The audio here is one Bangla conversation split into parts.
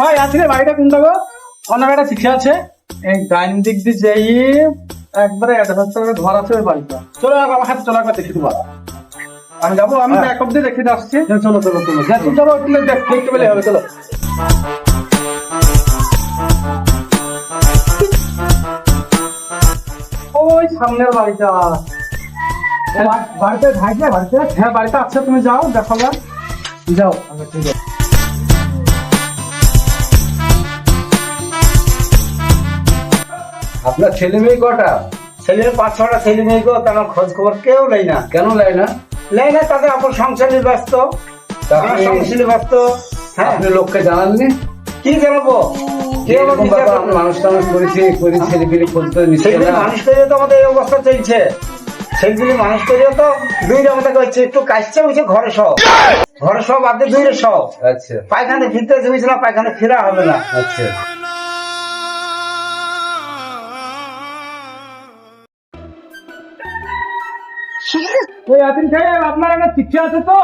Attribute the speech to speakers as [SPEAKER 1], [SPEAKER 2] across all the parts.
[SPEAKER 1] ভাই আছে বাড়িটা কোনটা গো? অন্য একটা আছে। এই ডাইন দিক দিয়ে যেই একবারে ঘর আছে ওই বাড়িটা। চলো আমার সাথে চলো একবার দেখি তোমার আমি যাব আমি
[SPEAKER 2] হ্যাঁ।
[SPEAKER 1] এক অব্দি দেখে আসছি। চলো চলো চলো। চলো দেখতে পেলে হবে চলো। ওই সামনের বাড়িটা। বাড়িতে থাকবে বাড়িতে? হ্যাঁ বাড়িতে আছে তুমি যাও দেখো যাও। আচ্ছা ঠিক আছে।
[SPEAKER 2] আপনার ছেলে মেয়ে কটা?
[SPEAKER 3] ছেলে পাঁচ ছটা ছেলে মেয়ে গো তার খোঁজ খবর কেউ নেই না?
[SPEAKER 2] কেন লাই না?
[SPEAKER 3] নেই না তাদের সংসার নিয়ে ব্যস্ত আমার সংসার নিয়ে ব্যস্ত। হ্যাঁ।
[SPEAKER 2] আপনি লোককে জানাননি?
[SPEAKER 3] কি জানাব?
[SPEAKER 2] আমি মানুষ টানুষ করেছি করে ছেলে পেলে খোঁজ করে নিচ্ছে
[SPEAKER 3] মানুষ করে তো আমাদের এই অবস্থা চলছে। সেগুলি মানুষ করে তো দুই আমাদের হচ্ছে একটু কাজটা হয়েছে ঘরে সব। ঘরে সব বাদ দিয়ে দুইরে সব।
[SPEAKER 2] আচ্ছা।
[SPEAKER 3] পায়খানে ফিরতে হয়েছে না পায়খানে ফেরা হবে না।
[SPEAKER 2] আচ্ছা।
[SPEAKER 1] ওই আতিন সাহেব আপনার একটা চিঠি আছে তো?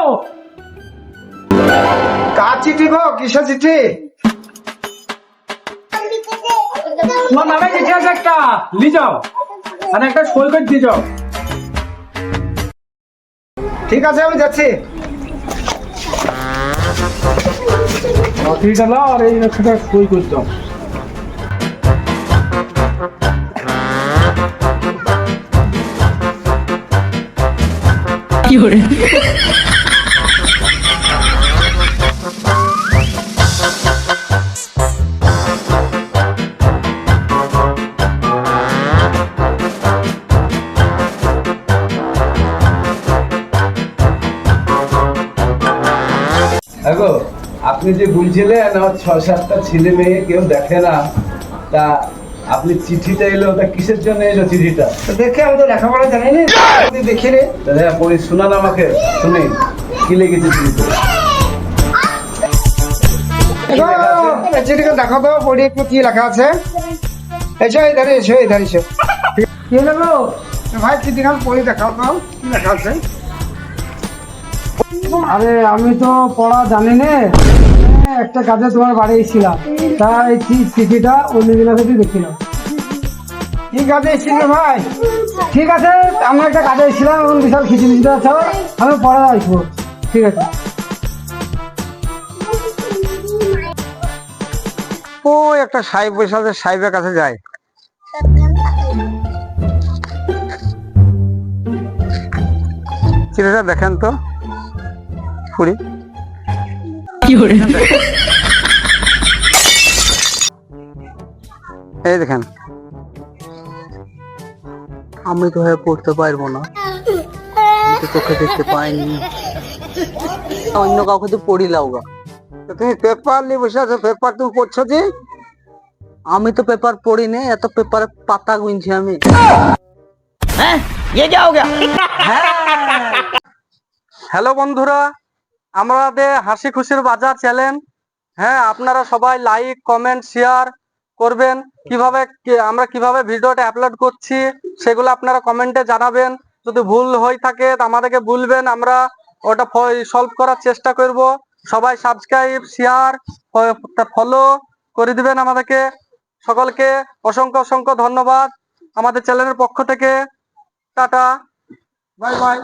[SPEAKER 3] কার চিঠি গো? কিসের চিঠি?
[SPEAKER 1] তোমার নামে চিঠি আছে একটা। লি যাও। আর একটা সই করে দিয়ে যাও।
[SPEAKER 3] ঠিক আছে আমি যাচ্ছি।
[SPEAKER 1] চিঠিটা নাও আর এই একটা সই হবে
[SPEAKER 2] আগো আপনি যে বলছিলেন আমার ছ সাতটা ছেলে মেয়ে কেউ দেখে না তা আপনি চিঠিটা এলো ওটা কিসের জন্য এলো চিঠিটা?
[SPEAKER 3] দেখে আমি তো লেখাপড়া জানি না। দেখি রে
[SPEAKER 2] তাহলে পড়ে শোনান আমাকে শুনে কি লেগেছে চিঠিতে?
[SPEAKER 3] চিঠিটা দেখো তো পড়ি একটু কি লেখা আছে। এসো এই ধারে এসো এই ধারে এসো।
[SPEAKER 1] কি হলো
[SPEAKER 3] ভাই চিঠিখান পড়ি দেখাও তো কি লেখা আছে?
[SPEAKER 1] আরে আমি তো পড়া জানি না। হ্যাঁ, একটা কাজে তোমার বাড়ি এসেছিলাম তাই চি- চিঠিটা অন্য দিনের সাথে দেখিলাম
[SPEAKER 3] কি কাজে এসেছিল ভাই।
[SPEAKER 1] ঠিক আছে আমি একটা কাজে এসেছিলাম এখন বিশাল খিচুড়ি দিতে আছে, আমি পরে আসব। ঠিক আছে।
[SPEAKER 3] ও, একটা সাহেব আছে, সাহেবের কাছে যায় চিঠিটা দেখেন তো, পুরি। এই দেখেন।
[SPEAKER 4] আমি তো হয়ে পড়তে পারব না। আমি তো চোখে দেখতে পাইনি। অন্য কাউকে তো পড়ি লাউগা
[SPEAKER 3] তুমি পেপার নিয়ে বসে আছো পেপার তুমি পড়ছো যে?
[SPEAKER 4] আমি তো পেপার পড়ি নে এত পেপারে পাতা গুনছি আমি। হ্যাঁ।
[SPEAKER 1] হ্যালো বন্ধুরা। আমাদের হাসি খুশির বাজার চ্যানেল হ্যাঁ আপনারা সবাই লাইক কমেন্ট শেয়ার করবেন। কীভাবে আমরা কীভাবে ভিডিওটা আপলোড করছি, সেগুলো আপনারা কমেন্টে জানাবেন। যদি ভুল হয়ে থাকে আমাদেরকে বলবেন, আমরা ওটা সলভ করার চেষ্টা করব। সবাই সাবস্ক্রাইব শেয়ার ফলো করে দিবেন আমাদেরকে। সকলকে অসংখ্য অসংখ্য ধন্যবাদ। আমাদের চ্যানেলের পক্ষ থেকে। টাটা। Bye bye.